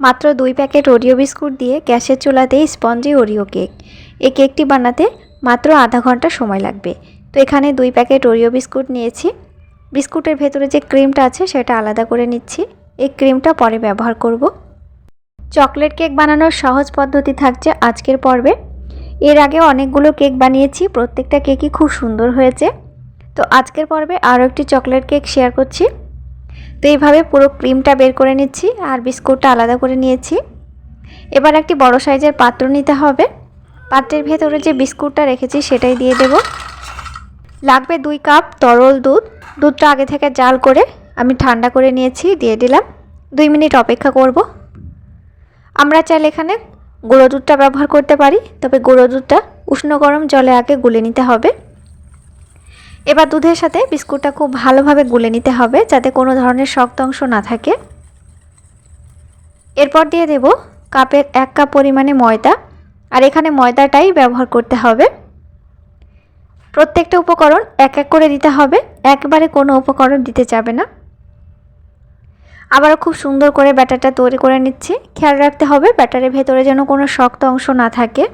মাত্র দুই packet Oreo biscuit দিয়ে গ্যাসের চুলাতেই স্পঞ্জি ওরিও কেক। এই কেকটি বানাতে মাত্র আধা ঘণ্টা সময় লাগবে। তো এখানে দুই প্যাকেট ওরিও বিস্কুট নিয়েছি। বিস্কুটের ভেতরে যে ক্রিমটা আছে সেটা আলাদা করে নিচ্ছি। এই ক্রিমটা পরে ব্যবহার করব। চকলেট কেক বানানোর সহজ পদ্ধতি থাকছে আজকের পর্বে। এর আগে অনেকগুলো কেক বানিয়েছি, প্রত্যেকটা কেকই খুব সুন্দর হয়েছে। তো আজকের পর্বে আরও একটি চকলেট কেক শেয়ার করছি। তো এইভাবে পুরো ক্রিমটা বের করে নিচ্ছি আর বিস্কুটটা আলাদা করে নিয়েছি। এবার একটি বড় সাইজের পাত্র নিতে হবে। পাত্রের ভেতরে যে বিস্কুটটা রেখেছি সেটাই দিয়ে দেব। লাগবে দুই কাপ তরল দুধ। দুধটা আগে থেকে জাল করে আমি ঠান্ডা করে নিয়েছি, দিয়ে দিলাম। দুই মিনিট অপেক্ষা করব। আমরা চাইলে এখানে গুঁড়ো দুধটা ব্যবহার করতে পারি, তবে গুঁড়ো দুধটা উষ্ণ গরম জলে আগে গুলে নিতে হবে। এবার দুধের সাথে বিস্কুটটা খুব ভালোভাবে গুলে নিতে হবে যাতে কোনো ধরনের শক্ত অংশ না থাকে। এরপর দিয়ে দেব কাপের এক কাপ পরিমাণে ময়দা, আর এখানে ময়দাটাই ব্যবহার করতে হবে। প্রত্যেকটা উপকরণ এক এক করে দিতে হবে, একবারে কোনো উপকরণ দিতে যাবে না। আবারও খুব সুন্দর করে ব্যাটারটা তৈরি করে নিচ্ছি। খেয়াল রাখতে হবে ব্যাটারের ভেতরে যেন কোনো শক্ত অংশ না থাকে।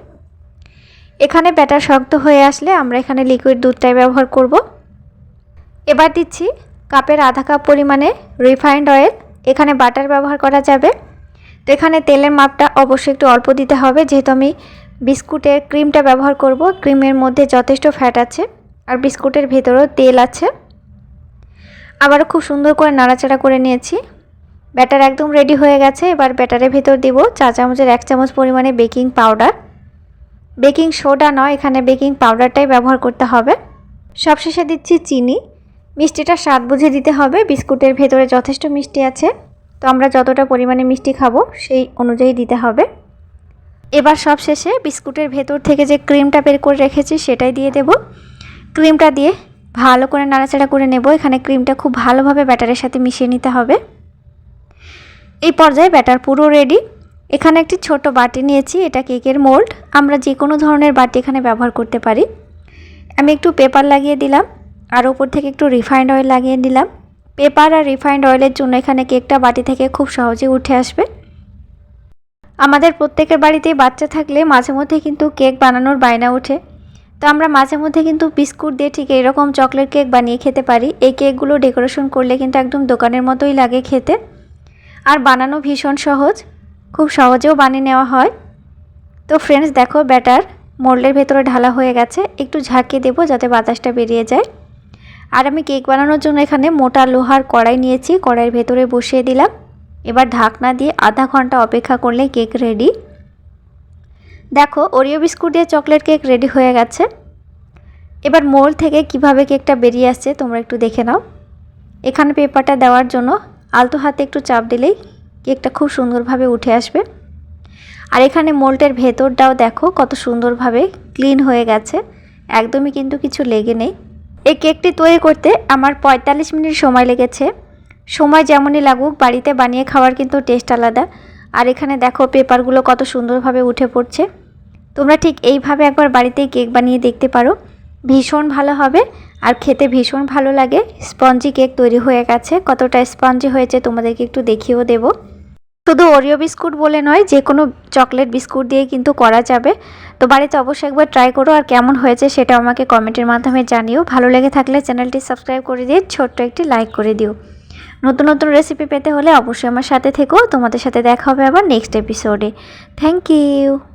এখানে ব্যাটার শক্ত হয়ে আসলে আমরা এখানে লিকুইড দুধটাই ব্যবহার করব। এবার দিচ্ছি কাপের আধা কাপ পরিমাণে রিফাইন্ড অয়েল এখানে বাটার ব্যবহার করা যাবে। তো এখানে তেলের মাপটা অবশ্যই একটু অল্প দিতে হবে, যেহেতু আমি বিস্কুটের ক্রিমটা ব্যবহার করব, ক্রিমের মধ্যে যথেষ্ট ফ্যাট আছে আর বিস্কুটের ভেতরেও তেল আছে। আবারও খুব সুন্দর করে নাড়াচাড়া করে নিয়েছি। ব্যাটার একদম রেডি হয়ে গেছে, এবার ব্যাটারের ভেতর দিব চা চামচের এক চামচ পরিমাণে বেকিং পাউডার বেকিং সোডা নয়, এখানে বেকিং পাউডারটাই ব্যবহার করতে হবে। সবশেষে দিচ্ছি চিনি। মিষ্টিটা স্বাদ বুঝে দিতে হবে, বিস্কুটের ভেতরে যথেষ্ট মিষ্টি আছে। তো আমরা যতটা পরিমাণে মিষ্টি খাব, সেই অনুযায়ী দিতে হবে। এবার সব শেষে বিস্কুটের ভেতর থেকে যে ক্রিমটা বের করে রেখেছি, সেটাই দিয়ে দেব। ক্রিমটা দিয়ে ভালো করে নাড়াচাড়া করে নেব। এখানে ক্রিমটা খুব ভালোভাবে ব্যাটারের সাথে মিশিয়ে নিতে হবে। এই পর্যায়ে ব্যাটার পুরো রেডি এখানে একটি ছোট বাটি নিয়েছি, এটা কেকের মোল্ড। আমরা যে কোনো ধরনের বাটি এখানে ব্যবহার করতে পারি। আমি একটু পেপার লাগিয়ে দিলাম, আর ওপর থেকে একটু রিফাইন্ড অয়েল লাগিয়ে দিলাম। পেপার আর রিফাইন্ড অয়েলের জন্য এখানে কেকটা বাটি থেকে খুব সহজে উঠে আসবে। আমাদের প্রত্যেকের বাড়িতেই বাচ্চা থাকলে মাঝে মধ্যে কিন্তু কেক বানানোর বায়না ওঠে। তো আমরা মাঝে মধ্যে কিন্তু বিস্কুট দিয়ে ঠিক এরকম চকলেট কেক বানিয়ে খেতে পারি। এই কেকগুলো ডেকোরেশন করলে কিন্তু একদম দোকানের মতোই লাগে খেতে। আর বানানো ভীষণ সহজ। খুব সহজেও বানিয়ে নেওয়া হয়। তো ফ্রেন্ডস দেখো ব্যাটার মোল্ডের ভেতরে ঢালা হয়ে গেছে। একটু ঝাঁকিয়ে দেবো যাতে বাতাসটা বেরিয়ে যায়। আর আমি কেক বানানোর জন্য এখানে মোটা লোহার কড়াই নিয়েছি। কড়াইয়ের ভেতরে বসিয়ে দিলাম। এবার ঢাকনা দিয়ে আধা ঘণ্টা অপেক্ষা করলে কেক রেডি দেখো ওরিও বিস্কুট দিয়ে চকলেট কেক রেডি হয়ে গেছে। এবার মোল থেকে কীভাবে কেকটা বেরিয়ে আসছে তোমরা একটু দেখে নাও। এখানে পেপারটা দেওয়ার জন্য আলতো হাতে একটু চাপ দিলেই কেকটা খুব সুন্দরভাবে উঠে আসবে। আর এখানে মোল্টের ভেতরটাও দেখো কত সুন্দরভাবে ক্লিন হয়ে গেছে। একদমই কিন্তু কিছু লেগে নেই। এই কেকটি তৈরি করতে আমার পঁয়তাল্লিশ মিনিট সময় লেগেছে। সময় যেমনই লাগুক, বাড়িতে বানিয়ে খাওয়ার কিন্তু টেস্ট আলাদা। আর এখানে দেখো পেপারগুলো কত সুন্দরভাবে উঠে পড়ছে। তোমরা ঠিক এইভাবে একবার বাড়িতেই কেক বানিয়ে দেখতে পারো। ভীষণ ভালো হবে। আর খেতে ভীষণ ভালো লাগে। স্পঞ্জি কেক তৈরি হয়ে গেছে। কতটা স্পঞ্জি হয়েছে তোমাদেরকে একটু দেখিয়েও দেব। শুধু ওরিও বিস্কুট বলে নয়, যে কোনো চকলেট বিস্কুট দিয়ে কিন্তু করা যাবে। তো বাড়িতে অবশ্যই একবার ট্রাই করো আর কেমন হয়েছে সেটা আমাকে কমেন্টের মাধ্যমে জানিও। ভালো লেগে থাকলে চ্যানেলটি সাবস্ক্রাইব করে দিয়ে ছোট্ট একটি লাইক করে দিও। নতুন নতুন রেসিপি পেতে হলে অবশ্যই আমার সাথে থেকো। তোমাদের সাথে দেখা হবে আবার নেক্সট এপিসোডে। Thank you.